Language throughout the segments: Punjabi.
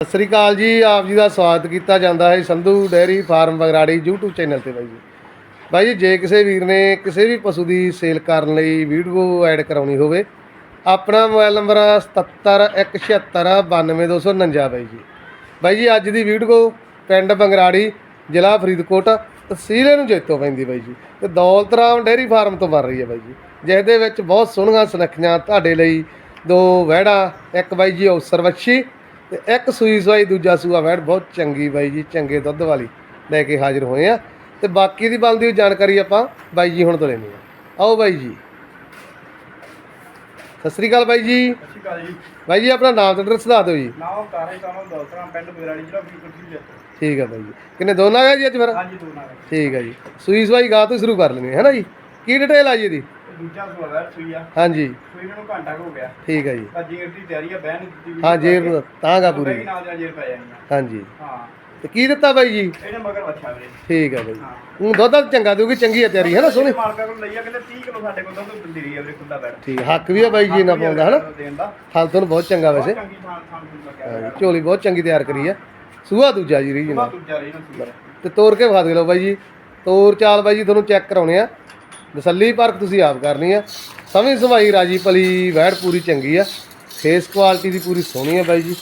ਸਤਿ ਸ੍ਰੀ ਅਕਾਲ ਜੀ, ਆਪ ਜੀ ਦਾ ਸਵਾਗਤ ਕੀਤਾ ਜਾਂਦਾ ਹੈ Sandhu dairy farm Bagrari YouTube channel ਤੇ ਬਾਈ ਜੀ। ਬਾਈ ਜੀ, ਜੇ ਕਿਸੇ ਵੀਰ ਨੇ ਕਿਸੇ ਵੀ ਪਸ਼ੂ ਦੀ ਸੇਲ ਕਰਨ ਲਈ ਵੀਡੀਓ ਐਡ ਕਰਾਉਣੀ ਹੋਵੇ, ਆਪਣਾ ਮੋਬਾਈਲ ਨੰਬਰ 7717692249 ਬਾਈ ਜੀ। ਬਾਈ ਜੀ, ਅੱਜ ਦੀ ਵੀਡੀਓ ਪਿੰਡ ਬੰਗਰਾੜੀ, ਜ਼ਿਲ੍ਹਾ ਫਰੀਦਕੋਟ, ਤਹਿਸੀਲ ਨੂੰ ਜੇਤੋ ਪੈਂਦੀ ਬਾਈ ਜੀ। ਤੇ ਦੌਲਤਰਾਮ ਡੈਰੀ ਫਾਰਮ ਤੋਂ ਬਣ ਰਹੀ ਹੈ ਬਾਈ ਜੀ। ਜਿਸ ਦੇ ਵਿੱਚ ਬਹੁਤ ਸੋਹਣੀਆਂ ਸੁਨੱਖੀਆਂ ਤੁਹਾਡੇ ਲਈ ਦੋ ਵਹਿੜਾ, ਇੱਕ ਬਾਈ ਜੀ ਔਸਰ ਵੱਛੀ ਤੇ ਇੱਕ ਸੂਈ ਸਵਾਈ ਦੂਜਾ ਸੂਆ ਵੈੜ ਬਹੁਤ ਚੰਗੀ ਬਾਈ ਜੀ ਚੰਗੇ ਦੁੱਧ ਵਾਲੀ ਲੈ ਕੇ ਹਾਜ਼ਰ ਹੋਏ ਆ। ਤੇ ਬਾਕੀ ਦੀ ਹੋਈ ਜਾਣਕਾਰੀ ਆਪਾਂ ਬਾਈ ਜੀ ਹੁਣ ਤੋਂ ਲੈਣੀ ਆ। ਆਓ ਬਾਈ ਜੀ। ਸਤਿ ਸ੍ਰੀ ਅਕਾਲ ਬਾਈ ਜੀ। ਸਤਿ ਸ਼੍ਰੀ ਅਕਾਲ ਜੀ। ਬਾਈ ਜੀ ਆਪਣਾ ਨਾਮ ਤੇ ਐਡਰੈਸ ਦੱਸ ਦਿਓ ਜੀ। ਨਾਮ ਕਾਰੇ ਕਾਨੋਂ ਦੌਲਤਰਾਮ ਪਿੰਡ ਬਗਰਾੜੀ ਜ਼ਿਲ੍ਹਾ ਫਰੀਦਕੋਟ ਜ਼ਿਲ੍ਹਾ ਠੀਕ ਹੈ ਬਾਈ ਜੀ। ਕਿੰਨੇ ਦੋਨਾਂ ਹੈ ਜੀ ਅੱਜ ਫਿਰ? ਹਾਂਜੀ ਦੋ ਨਾਲ ਠੀਕ ਹੈ ਜੀ। ਸੂਈ ਸਵਾਈ ਗਾ ਤੋਂ ਸ਼ੁਰੂ ਕਰ ਲੈਣੀ ਹੈ ਨਾ ਜੀ? ਕੀ ਡਿਟੇਲ ਆ ਜੀ ਇਹਦੀ? ਇਹ ਦੂਜਾ ਹਾਂਜੀ। ਸੂਈ ਨੂੰ ਘੰਟਾ ਕੁ ਹੋ ਗਿਆ। ਠੀਕ ਹੈ ਜੀ। ਤਾਂ ਜੇਰ ਦੀ ਤਿਆਰੀ ਆ ਬਹਿਣ ਦਿੱਤੀ ਵੀ ਹਾਂ ਜੇਰ ਤਾਂ ਗਾ ਪੂਰੀ। ਨਾਲ ਦੀ ਨਾਲ ਜੇਰ ਪੈ ਜਾਣੀ ਆ। ਹਾਂਜੀ। ਹਾਂ। ਤੇ ਕੀ ਦਿੱਤਾ ਬਾਈ ਜੀ? ਇਹਨੇ ਮਗਰ ਵੱਛਾ ਵੀਰੇ। ਠੀਕ ਹੈ ਬਾਈ। ਹਾਂ। ਉਹ ਦੁੱਧ ਤਾਂ ਚੰਗਾ ਦਿਓਗੀ ਚੰਗੀ ਹੈ ਤਿਆਰੀ ਹੈ ਨਾ ਸੋਹਣੀ? ਮਾਲਕਾਂ ਕੋਲ ਲਈ ਆ ਕਹਿੰਦੇ 30 ਕਿਲੋ ਸਾਡੇ ਕੋਲ ਦੁੱਧ ਦਿੰਦੀ ਰਹੀ ਆ ਵੀਰੇ ਖੁੱਲਾ ਬੈਠ। ਠੀਕ ਹੱਕ ਵੀ ਆ ਬਾਈ ਜੀ ਨਾ ਪਾਉਂਦਾ ਹਨਾ ਦੇਣ ਦਾ। ਥਲ ਤੁਹਾਨੂੰ ਬਹੁਤ ਚੰਗਾ ਵੈਸੇ। ਚੰਗੀ ਥਾਂ ਥਾਂ ਨੂੰ ਲੱਗਿਆ ਹਾਂਜੀ, ਝੋਲੀ ਬਹੁਤ ਚੰਗੀ ਤਿਆਰ ਕਰੀ ਆ। ਸੂਆ ਦੂਜਾ ਜੀ ਦੂਜਾ ਰਹੀ ਨਾ ਸੂਈ ਤੇ ਤੋਰ ਕੇ ਵਿਖਾ ਦੇ ਲਓ ਬਾਈ ਜੀ। ਤੋਰ ਚਾਲ ਬਾਈ ਜੀ ਤੁਹਾਨੂੰ ਚੈੱਕ ਕਰਾਉਣੇ ਆ। ਤਸੱਲੀ ਪਰਖ ਤੁਸੀਂ ਆਪ ਕਰਨੀ ਆ। ਸਮਝ ਸਮਾਈ ਰਾਜੀ ਭਲੀ ਵੈੜ ਪੂਰੀ ਚੰਗੀ ਆ। ਫੇਸ ਕੁਆਲਿਟੀ ਦੀ ਪੂਰੀ ਸੋਹਣੀ ਆ ਬਾਈ ਜੀ।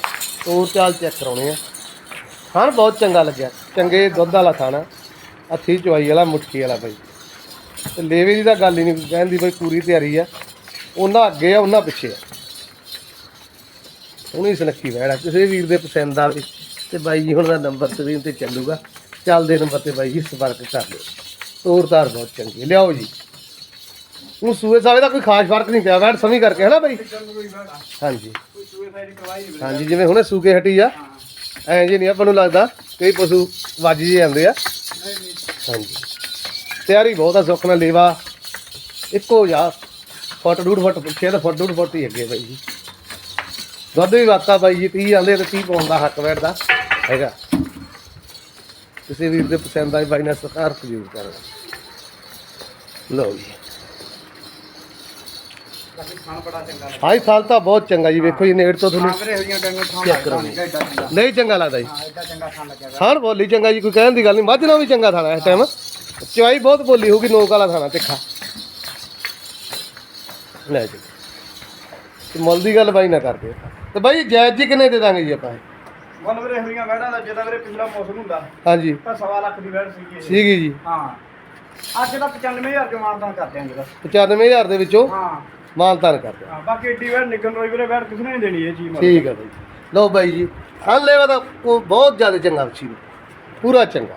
ਤੋਰ ਚਾਲ ਚੈੱਕ ਕਰਾਉਣੇ ਆ। ਖਾਣ ਬਹੁਤ ਚੰਗਾ ਲੱਗਿਆ। ਚੰਗੇ ਦੁੱਧ ਵਾਲਾ ਖਾਣਾ। ਹੱਥੀ ਚਵਾਈ ਵਾਲਾ, ਮੁੱਠੀ ਵਾਲਾ ਬਾਈ। ਤੇ ਲੇਵੇ ਦੀ ਤਾਂ ਗੱਲ ਹੀ ਨਹੀਂ ਕਹਿੰਦੀ ਬਾਈ ਪੂਰੀ ਤਿਆਰੀ ਆ। ਉਹਨਾਂ ਅੱਗੇ ਆ, ਉਹਨਾਂ ਪਿੱਛੇ ਆ। ਸੋਹਣੀ ਸੁਨੱਖੀ ਵੈੜ ਆ। ਕਿਸੇ ਵੀਰ ਦੇ ਪਸੰਦ ਆਵੇ ਤੇ ਬਾਈ ਜੀ ਹੁਣ ਦਾ ਨੰਬਰ ਸਕਰੀਨ ਤੇ ਚੱਲੂਗਾ। ਚੱਲਦੇ ਨੰਬਰ ਤੇ ਬਾਈ ਜੀ ਸੰਪਰਕ ਕਰ ਲਿਓ। ਤੋਰ ਤਾਰ ਬਹੁਤ ਚੰਗੀ ਹੈ। ਲਿਆਓ ਜੀ। ਉਹ ਸੂਏ ਸਾਵੇ ਦਾ ਕੋਈ ਖਾਸ ਫ਼ਰਕ ਨਹੀਂ ਪਿਆ ਵੈੜ ਸਮੀ ਕਰਕੇ ਹੈ ਨਾ ਬਾਈ? ਹਾਂਜੀ। ਹਾਂਜੀ, ਜਿਵੇਂ ਹੁਣੇ ਸੂਕੇ ਹਟੀ ਆ। ਐਂ ਜੀ ਨਹੀਂ ਆਪਾਂ ਨੂੰ ਲੱਗਦਾ, ਕਈ ਪਸ਼ੂ ਵੱਜ ਜੀ ਜਾਂਦੇ ਆ। ਹਾਂਜੀ। ਤਿਆਰੀ ਬਹੁਤ ਆ, ਸੁੱਖ ਨਾਲ ਲੇਵਾ। ਇੱਕੋ ਜਾ ਫੁੱਟ ਡੂਢ ਫੁੱਟ ਪਿੱਛੇ ਤਾਂ ਫੁੱਟ ਡੂਢ ਫੁੱਟ ਹੀ ਅੱਗੇ ਬਾਈ ਜੀ। ਦੁੱਧ ਵੀ ਵਾਤਾ ਬਾਈ ਜੀ 30 ਆਂਦੇ ਤੇ 30 ਪਾਉਣ ਦਾ ਹੱਕ ਬੈਠਦਾ ਹੈਗਾ। ਕਿਸੇ ਵੀਰ ਦੇ ਪਸੰਦ ਆਈ ਬਾਈ ਨਾਲ ਸਰਕਾਰ ਜ਼ਰੂਰ ਕਰਨਾ ਲਓ ਜੀ। ਆਈ ਸਾਲ ਤਾਂ ਬਹੁਤ ਚੰਗਾ ਜੀ ਵੇਖੋ ਜੀ ਨੇੜ ਤੋਂ ਤੁਹਾਨੂੰ ਚੈੱਕ ਕਰੋ। ਨਹੀਂ ਚੰਗਾ ਲੱਗਦਾ ਜੀ। ਹਾਂ ਬੋਲੀ ਚੰਗਾ ਜੀ ਕੋਈ ਕਹਿਣ ਦੀ ਗੱਲ ਨਹੀਂ ਮੱਝ ਨਾਲ ਵੀ ਚੰਗਾ ਥਾਣਾ ਇਸ ਟਾਈਮ ਚਵਾਈ ਬਹੁਤ ਬੋਲੀ ਹੋਊਗੀ ਨੋਕ ਵਾਲਾ ਥਾਣਾ ਤਿੱਖਾ। ਲੈ ਜੀ। ਤੇ ਮੁੱਲ ਦੀ ਗੱਲ ਬਾਈ ਨਾ ਕਰਦੇ। ਤੇ ਬਾਈ ਜਾਇਜ਼ ਜੀ ਕਿੰਨੇ ਦੇ ਦਾਂਗੇ ਜੀ ਆਪਾਂ? ਮੁੱਲ ਵੀਰੇ ਹੋਈਆਂ ਵੈੜਾਂ ਦਾ ਜਿਹਦਾ ਵੀਰੇ ਪਿਛਲਾ ਮੌਸਮ ਹੁੰਦਾ। ਹਾਂਜੀ। ਤਾਂ ਸਵਾ ਲੱਖ ਦੀ ਵੈੜ ਸੀਗੀ ਇਹ। ਸੀਗੀ ਜੀ। ਹਾਂ। ਅੱਜ ਦਾ 95000 ਚ ਮਾਨਦਾਨ ਕਰਦੇ ਆਂ ਜਿਹੜਾ 95000 ਦੇ ਵਿੱਚੋਂ ਹਾਂ। ਮਾਨਤਾਨ ਕਰਦੇ ਹਾਂ ਬਾਕੀ ਏਡੀ ਵੈੜ ਨਿਕਲ ਰਹੀ ਵੀਰੇ ਵੈੜ ਕਿਸੇ ਨੇ ਨਹੀਂ ਦੇਣੀ ਇਹ ਚੀਜ਼ ਮੁੱਲ। ਠੀਕ ਹੈ ਬਾਈ। ਲਓ ਬਾਈ ਜੀ ਹਾਂ ਲੈਵਾ ਦਾ ਕੋ ਬਹੁਤ ਜ਼ਿਆਦਾ ਚੰਗਾ ਨੂੰ। ਪੂਰਾ ਚੰਗਾ।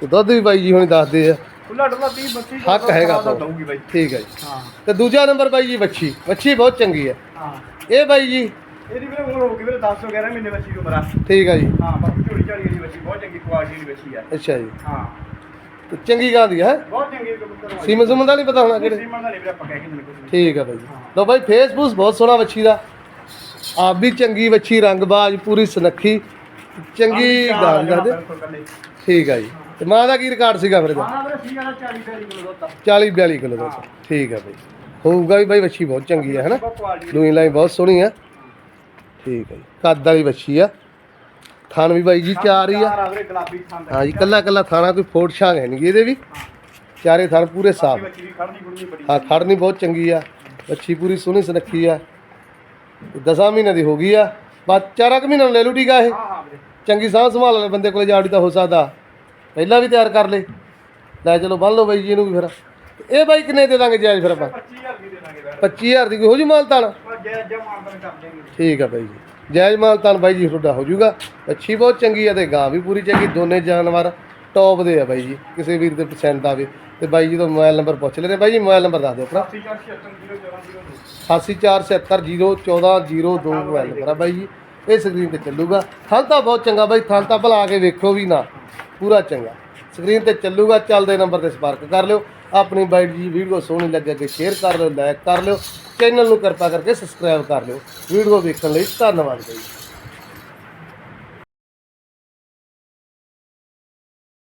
ਤੇ ਦੁੱਧ ਵੀ ਬਾਈ ਜੀ ਹੁਣ ਦੱਸਦੇ ਆ। ਖੁੱਲਾ ਡੁੱਲਾ 30 32 ਹੱਕ ਹੈਗਾ ਤਾਂ ਤਾਂ। ਦਊਗੀ ਬਾਈ। ਠੀਕ ਹੈ ਜੀ। ਹਾਂ। ਤੇ ਦੂਜਾ ਨੰਬਰ ਬਾਈ ਜੀ ਵੱਛੀ। ਵੱਛੀ ਬਹੁਤ ਚੰਗੀ ਹੈ ਹਾਂ। ਇਹ ਬਾਈ ਜੀ ਇਹਦੀ ਵੀਰੇ ਉਮਰ ਹੋ ਗਈ ਵੀਰੇ 10 ਤੋਂ 11 ਮਹੀਨੇ ਬੱਚੀ ਦੀ ਉਮਰ ਆ। ਠੀਕ ਹੈ ਜੀ। ਹਾਂ ਬਾਕੀ ਝੋਲੀ ਝਾਲੀ ਦੀ ਬੱਚੀ ਬਹੁਤ ਚੰਗੀ ਕੁਆਲਿਟੀ ਦੀ ਬੱਚੀ ਆ। ਅੱਛਾ ਜੀ। ਹਾਂ। ਤੇ ਚੰਗੀ ਗਾਂ ਦੀ ਹੈ? ਬਹੁਤ ਚੰਗੀ ਕਬੂਤਰ ਸੀਮਨ ਸੁਮਨ ਦਾ ਨਹੀਂ ਪਤਾ ਹੋਣਾ ਕਿਹੜੇ? ਸੀਮਨ ਦਾ ਨਹੀਂ ਵੀਰੇ ਆਪਾਂ ਕਹਿ ਕੇ ਦਿੰਦੇ ਕੁਝ ਠੀਕ ਹੈ ਬਾਈ ਲੋ ਬਾਈ ਫੇਸਬੁੱਕ ਬਹੁਤ ਸੋਹਣਾ ਵੱਛੀ ਦਾ। ਆਪ ਵੀ ਚੰਗੀ ਵੱਛੀ ਰੰਗਬਾਜ਼ ਪੂਰੀ ਸੁਨੱਖੀ। ਚੰਗੀ ਗਾਂ ਦਾ ਦੇ ਕੱਲੇ। ਠੀਕ ਹੈ ਜੀ। ਤੇ ਮਾਂ ਦਾ ਕੀ ਰਿਕਾਰਡ ਸੀਗਾ ਫਿਰ ਇਹਦਾ? ਹਾਂ ਵੀਰੇ ਸੀ ਵਾਲਾ 40 40 ਕਿਲੋ ਆ 40 42 ਕਿਲੋ ਦਾ ਠੀਕ ਹੈ ਬਾਈ। ਹੋਊਗਾ ਵੀ ਬਾਈ ਵੱਛੀ ਬਹੁਤ ਚੰਗੀ ਹੈ ਹੈਨਾ? ਲੂਈ ਲਾਈ ਬਹੁਤ ਸੋਹਣੀ ਆ। ਠੀਕ ਹੈ ਜੀ। ਕੱਦ ਵਾਲੀ ਵੱਛੀ ਆ। ਥਣ ਵੀ ਬਾਈ ਜੀ ਚਾਰ ਹੀ ਆ। ਚਾਰ ਆ ਵੀਰੇ ਗੁਲਾਬੀ ਖਾਂਦਾ ਹਾਂ ਜੀ ਕੱਲਾ ਕੱਲਾ ਥਾਣਾ ਕੋਈ ਫੋਟ ਛਾਂਗ ਹੈ ਨਹੀਂ ਇਹਦੇ ਵੀ। ਚਾਰੇ ਥਣ ਪੂਰੇ ਸਾਫ਼। ਬੱਚੀ ਵੀ ਖੜਨੀ ਖੁੜਨੀ ਬੜੀ ਹਾਂ ਖੜਨੀ ਬਹੁਤ ਚੰਗੀ ਆ। ਬੱਚੀ ਪੂਰੀ ਸੋਹਣੀ ਸੁਨੱਖੀ ਆ। ਦਸਾਂ ਮਹੀਨੇ ਦੀ ਹੋ ਗਈ ਆ। ਬਸ ਚਾਰਾਂ ਕੁ ਮਹੀਨਿਆਂ ਨੂੰ ਲੈ ਲੂ ਟੀਕਾ ਇਹ। ਹਾਂ ਹਾਂ ਵੀਰੇ। ਚੰਗੀ ਸਾਂਭ ਸੰਭਾਲ ਵਾਲੇ ਬੰਦੇ ਕੋਲੇ ਜਾੜੀ ਤਾਂ ਹੋ ਸਕਦਾ। ਪਹਿਲਾਂ ਵੀ ਤਿਆਰ ਕਰ ਲੇ। ਲੈ ਚਲੋ ਬੰਨ ਲਓ ਬਾਈ ਜੀ ਇਹਨੂੰ ਵੀ ਫਿਰ। ਇਹ ਬਾਈ ਕਿੰਨੇ ਦੇ ਦਾਂਗੇ ਜਾਇਜ਼ ਫਿਰ ਆਪਾਂ? 25000 ਦੀ ਦੇ ਦਾਂਗੇ ਵੀਰੇ 25000 ਦੀ ਕੋਈ ਹੋ ਜੂ ਮਾਲਤਾਨ ਪਰ ਜੈ ਜੈ ਕਰ ਦੇਂਗੇ ਠੀਕ ਆ ਬਾਈ ਜੀ। ਜਾਇਜ਼ ਮਾਲਤਾਨ ਬਾਈ ਜੀ, ਤੁਹਾਡਾ ਹੋ ਜੂਗਾ ਅੱਛੀ ਬਹੁਤ ਚੰਗੀ ਆ ਤੇ ਗਾਂ ਵੀ ਪੂਰੀ ਚੰਗੀ, ਦੋਨੇ ਜਾਨਵਰ ਟੌਪ ਦੇ ਆ ਬਾਈ ਜੀ। ਕਿਸੇ ਵੀਰ ਦੇ ਪਸੰਦ ਆਵੇ ਤੇ ਬਾਈ ਜੀ ਤੋਂ ਮੋਬਾਈਲ ਨੰਬਰ ਪੁੱਛ ਲੈਣੇ ਬਾਈ ਜੀ, ਮੋਬਾਈਲ ਨੰਬਰ ਦੱਸ ਦਿਓ ਆਪਣਾ 847701402 ਮੋਬਾਈਲ ਨੰਬਰ ਆ ਬਾਈ ਜੀ। ਇਹ ਸਕਰੀਨ ਤੇ ਚੱਲੂਗਾ। ਥਲ ਤਾਂ ਬਹੁਤ ਚੰਗਾ ਬਾਈ ਥਲ ਤਾਂ ਭਲਾ ਕੇ ਵੇਖੋ ਵੀ ਨਾ। ਪੂਰਾ ਚੰਗਾ। ਸਕਰੀਨ ਤੇ ਚੱਲੂਗਾ, ਚੱਲਦੇ ਨੰਬਰ ਤੇ ਸੰਪਰਕ ਕਰ ਲਿਓ। ਆਪਣੀ ਬਾਈ ਜੀ ਵੀਡੀਓ ਸੋਹਣੀ ਲੱਗੇ ਕਿ ਸ਼ੇਅਰ ਕਰ ਲਿਓ ਲਾਈਕ ਕਰ ਲਿਓ ਚੈਨਲ ਨੂੰ ਕਿਰਪਾ ਕਰਕੇ ਸਬਸਕ੍ਰਾਈਬ ਕਰ ਲਿਓ। ਵੀਡੀਓ ਵੇਖਣ ਲਈ ਧੰਨਵਾਦ ਬਾਈ